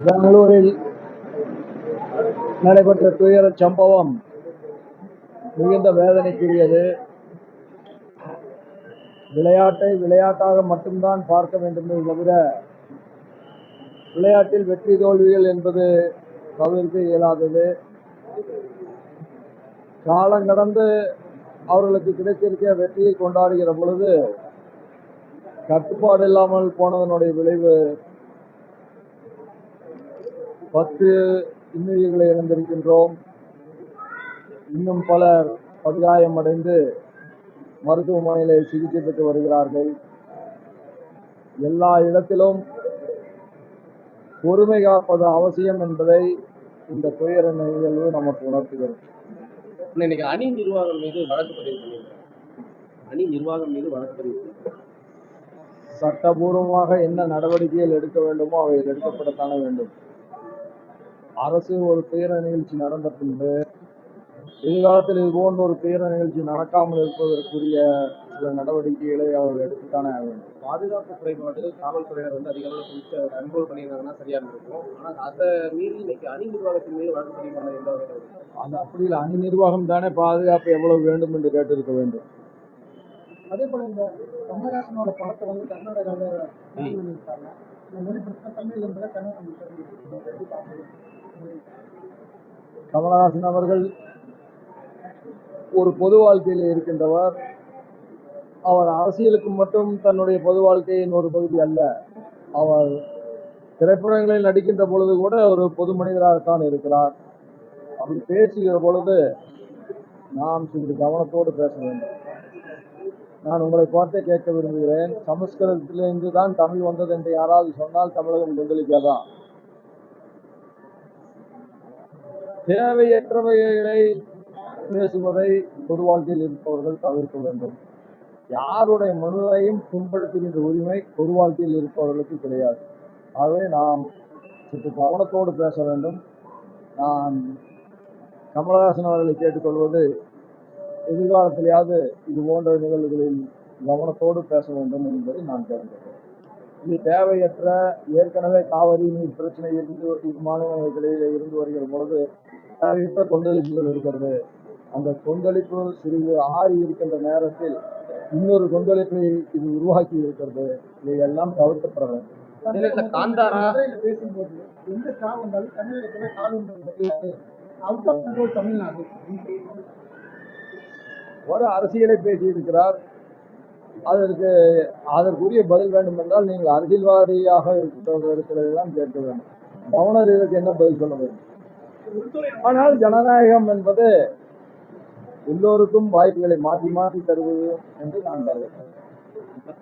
பெங்களூரில் நடைபெற்ற துயர சம்பவம் மிகுந்த வேதனைக்குரியது. விளையாட்டை விளையாட்டாக மட்டும்தான் பார்க்க வேண்டுமே தவிர விளையாட்டில் வெற்றி தோல்விகள் என்பது தவிர்க்க இயலாதது. காலம் கடந்து அவர்களுக்கு கிடைத்திருக்க வெற்றியை கொண்டாடுகிற பொழுது கட்டுப்பாடு இல்லாமல் போனதனுடைய விளைவு பத்து இன்னுயிர்களை இழந்திருக்கின்றோம். இன்னும் பலர் படுகாயமடைந்து மருத்துவமனையிலே சிகிச்சை பெற்று வருகிறார்கள். எல்லா இடத்திலும் பொறுமை காப்பது அவசியம் என்பதை இந்த துயர நிகழ்வு நமக்கு உணர்த்துகிறது. இன்னைக்கு அணி நிர்வாகம் மீது வழக்கு பதிவு பண்ணியிருக்காங்க. அணி நிர்வாகம் மீது வழக்கு பதிவு சட்டபூர்வமாக என்ன நடவடிக்கைகள் எடுக்க வேண்டுமோ அவை எடுக்கப்படத்தானே வேண்டும். அரசு ஒரு துயர நிகழ்ச்சி நடந்த பின்பு எதிர்காலத்தில் இது போன்ற ஒரு துயர நிகழ்ச்சி நடக்காமல் இருப்பதற்குரிய சில நடவடிக்கைகளை அவர்கள் எடுத்துத்தானே ஆக வேண்டும் பாதுகாப்பு குறைபாடு காவல்துறையினர் வந்து அதிக அளவில் கொஞ்சம் கண்ட்ரோல் பண்ணியிருந்தாங்கன்னா சரியா இருந்திருக்கும். ஆனால் அதை மீறி இன்னைக்கு அணி நிர்வாகத்தின் மீது வழக்கு பதிவு பண்ண எந்த வகையில்? அது அப்படி இல்லை அணி நிர்வாகம் தானே பாதுகாப்பு எவ்வளவு வேண்டும் என்று கேட்டிருக்க வேண்டும். அதே போல இந்த கமலஹாசனோட படத்தை வந்து கர்நாடகாவில் பண்ணியிருக்காங்க. கமலஹாசன் அவர்கள் ஒரு பொது வாழ்க்கையில் இருக்கின்றவர். அவர் அரசியலுக்கு மட்டும் தன்னுடைய பொது வாழ்க்கையின் ஒரு பகுதி அல்ல. அவர் திரைப்படங்களில் நடிக்கின்ற பொழுது கூட ஒரு பொது மனிதராகத்தான் இருக்கிறார். அவர் பேசுகிற பொழுது நாம் சிறிது கவனத்தோடு பேச வேண்டும். நான் உங்களை பார்த்தே கேட்க விரும்புகிறேன். சமஸ்கிருதத்திலிருந்து தான் தமிழ் வந்தது என்று யாராவது சொன்னால் தமிழகம் கொந்தளிக்காதா தேவையற்றவைகளை பேசுவதை பொது வாழ்க்கையில் இருப்பவர்கள் தவிர்க்க வேண்டும். யாருடைய மனதையும் புண்படுத்துகின்ற உரிமை பொது வாழ்க்கையில் இருப்பவர்களுக்கு கிடையாது. ஆகவே நாம் சற்று கவனத்தோடு பேச வேண்டும். நான் கமலஹாசன் அவர்களை கேட்டுக்கொள்வது எதிர்காலத்திலேயாவது இது போன்ற நிகழ்வுகளில் கவனத்தோடு பேச வேண்டும் என்பதை நான் கேட்டுக்கொள்கிறேன். இது தேவையற்ற ஏற்கனவே காவிரி நீர் பிரச்சனை இருந்து இரு மாநிலங்களிடையே இருந்து வருகிற பொழுது தேவையற்ற கொந்தளிப்புகள் இருக்கிறது. அந்த கொந்தளிப்பு சிறிது ஆறி இருக்கின்ற நேரத்தில் இன்னொரு கொந்தளிப்பை இது உருவாக்கி இருக்கிறது. இதையெல்லாம் தவிர்க்கப்பட வேண்டும். பேசும்போது எந்த ஸ்டாப் வந்தாலும் தமிழகத்தில் காலம் அவுட் ஆஃப் கண்ட்ரோல் தமிழ்நாடு. ஒரு அரசியலை பேசியிருக்கிறார். அதற்கு அதற்குரிய பதில் வேண்டும் என்றால் நீங்கள் அரசியல்வாதியாக இருக்கிறவர்களிடம் கேட்க வேண்டும். கவர்னர் இதற்கு என்ன பதில் சொல்ல வேண்டும்? ஆனால் ஜனநாயகம் என்பது எல்லோருக்கும் வாய்ப்புகளை மாற்றி மாற்றி தருவது என்று நான் கருதுகிறேன்.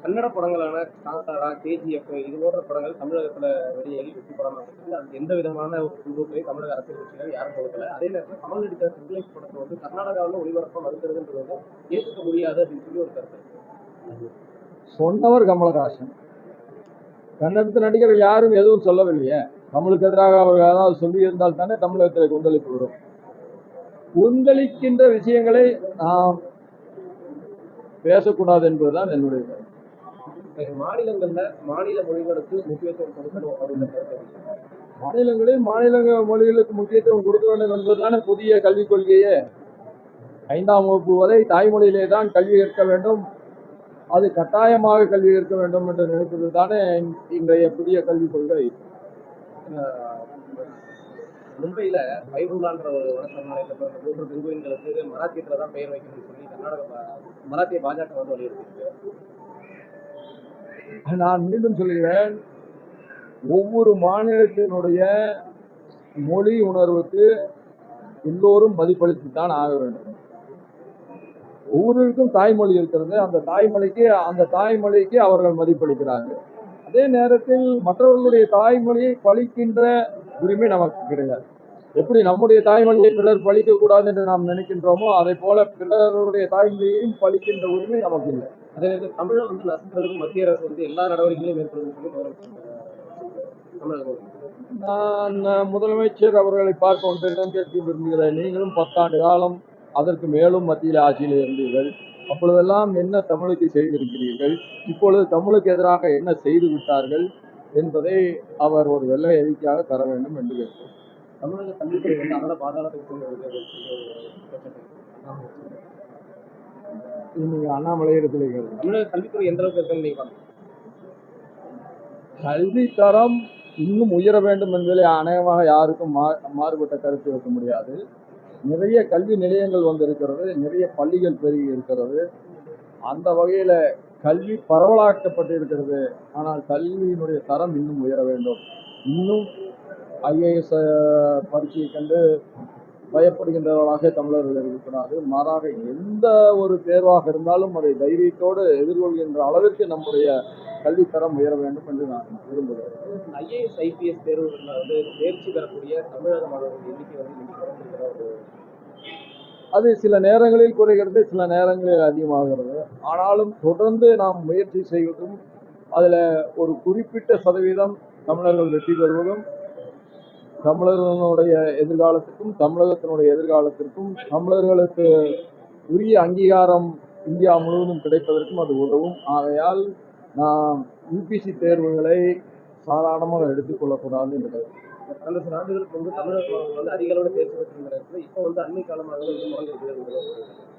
கன்னட படங்களான காந்தாரா கேஜிஎஃப் இது போன்ற படங்கள் தமிழகத்துல வெளியாகி வெற்றி படமாக இருக்குது எந்த விதமான ஒரு முன்னுரிமை தமிழக அரசியல் கட்சிகள் யாரும் கொடுக்கல. அதே நேரத்தில் கமல் நடித்த சிங்கிளைஸ் படத்தை வந்து கர்நாடகாவில் ஒளிபரப்ப மறுக்கிறதுன்றது வந்து ஏற்க முடியாது அப்படின்னு சொல்லி ஒரு கருத்து. சொன்னவர் கமலஹாசன். கன்னடத்து நடிகர்கள் யாரும் எதுவும் சொல்லவில்லையே. தமிழுக்கு எதிராக அவர்கள் ஏதாவது சொல்லியிருந்தால் தானே தமிழகத்தில் கொந்தளிப்பு வரும். கொந்தளிக்கின்ற விஷயங்களை நாம் பேசக்கூடாது என்பதுதான் என்னுடைய கருத்து. மாநிலங்கள்ல மாநில மொழிகளுக்கு முக்கியத்துவம் கொடுக்கணும் அப்படின்ற கருத்து மாநிலங்களில் மாநில மொழிகளுக்கு முக்கியத்துவம் கொடுக்க வேண்டும் என்பதுதானே புதிய கல்விக் கொள்கையே. ஐந்தாம் வகுப்பு வரை தாய்மொழியிலே தான் கல்வி கற்க வேண்டும். அது கட்டாயமாக கல்வி கற்க வேண்டும் என்று நினைப்பது தானே இன்றைய புதிய கல்விக் கொள்கை. மும்பையில வைபுல்லான்ற ஒரு வனசரணாலயத்தில் பிறந்த மூன்று பெண்குயின்களுக்கு மராத்தியத்துல தான் பெயர் வைக்கணும்னு சொல்லி கர்நாடக மராத்திய பாஜக வந்து வலியுறுத்தி நான் மீண்டும் சொல்கிறேன் ஒவ்வொரு மாநிலத்தினுடைய மொழி உணர்வுக்கு எல்லோரும் மதிப்பளித்து தான் ஆக வேண்டும். ஒவ்வொருவருக்கும் தாய்மொழி இருக்கிறது அந்த தாய்மொழிக்கு அந்த தாய்மொழிக்கு அவர்கள் மதிப்பளிக்கிறார்கள். அதே நேரத்தில் மற்றவர்களுடைய தாய்மொழியை பழிக்கின்ற உரிமை நமக்கு கிடையாது. எப்படி நம்முடைய தாய்மொழியை பிறர் பழிக்க கூடாது என்று நாம் நினைக்கின்றோமோ அதை போல பிறருடைய தாய்மொழியையும் பழிக்கின்ற உரிமை நமக்கு இல்லை. அதே நேரத்தில் தமிழை வந்து நசுக்கிறதுக்கு மத்திய அரசு வந்து எல்லா நடவடிக்கைகளையும் மேற்கொள்ளும் சொல்லி நான் முதலமைச்சர் அவர்களை பார்க்க ஒன்றிடம் கேட்க விரும்புகிறேன். நீங்களும் பத்தாண்டு காலம் அதற்கு மேலும் மத்தியில் ஆட்சியில் இருந்தீர்கள். அப்பொழுதெல்லாம் என்ன தமிழுக்கு செய்திருக்கிறீர்கள்? இப்பொழுது தமிழுக்கு எதிராக என்ன செய்து விட்டார்கள் என்பதை அவர் ஒரு வெள்ளை அறிக்கையாக தர வேண்டும் என்று கேட்கிறோம் தமிழக கல்வித்துறை வந்து அதோட பாதாளத்துக்கு நீங்க அண்ணாமலை இடத்துல தமிழக கல்வித்துறை எந்த அளவுக்கு இருக்குன்னு கல்வி தரம் இன்னும் உயர வேண்டும் என்பதில் அநேகமாக யாருக்கும் மா மாறுபட்ட கருத்து இருக்க முடியாது. நிறைய கல்வி நிலையங்கள் வந்திருக்கிறது நிறைய பள்ளிகள் பெருகி இருக்கிறது. அந்த வகையில் கல்வி பரவலாக்கப்பட்டு இருக்கிறது ஆனால் கல்வியினுடைய தரம் இன்னும் உயர வேண்டும். இன்னும் ஐஏஎஸ் பரீட்சையை கண்டு பயப்படுகின்றவர்களாக தமிழர்கள் இருக்கக்கூடாது மாறாக எந்த ஒரு தேர்வாக இருந்தாலும் அதை தைரியத்தோடு எதிர்கொள்கின்ற அளவிற்கு நம்முடைய கல்வித்தரம் உயர வேண்டும் என்று நான் விரும்புகிறேன். ஐஏஎஸ் ஐபிஎஸ் தேர்வுகளில் வந்து தேர்ச்சி பெறக்கூடிய தமிழக மாணவர்கள் எண்ணிக்கை வந்து அது சில நேரங்களில் குறைகிறது சில நேரங்களில் அதிகமாகிறது. ஆனாலும் தொடர்ந்து நாம் முயற்சி செய்வதும் அதில் ஒரு குறிப்பிட்ட சதவீதம் தமிழர்கள் வெற்றி பெறுவதும் தமிழர்களுடைய எதிர்காலத்துக்கும் தமிழகத்தினுடைய எதிர்காலத்திற்கும் தமிழர்களுக்கு உரிய அங்கீகாரம் இந்தியா முழுவதும் கிடைப்பதற்கும் அது உதவும். ஆகையால் நாம் யூபிசி தேர்வுகளை சாதாரணமாக எடுத்துக்கொள்ளக்கூடாது என்பது கடந்த சில ஆண்டுகளுக்கு முன்பு தமிழக வந்து அதிக அளவில் தேர்ச்சி இப்போ வந்து அண்மை காலமாக வந்து முடங்கிருக்கிறது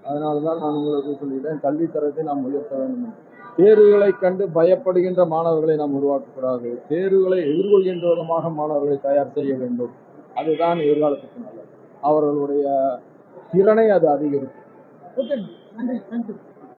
அதனால தான் நான் உங்களுக்கு சொல்லிட்டேன் கல்வி தரத்தை நாம் உயர்த்த வேண்டும். என்று. தேர்வுகளை கண்டு பயப்படுகின்ற மாணவர்களை நாம் உருவாக்கக்கூடாது. தேர்வுகளை எதிர்கொள்கின்ற விதமாக மாணவர்களை தயார் செய்ய வேண்டும். அதுதான் எதிர்காலத்துக்கு நல்லது. அவர்களுடைய திறனை அது அதிகரிக்கும். ஓகே நன்றி தேங்க்யூ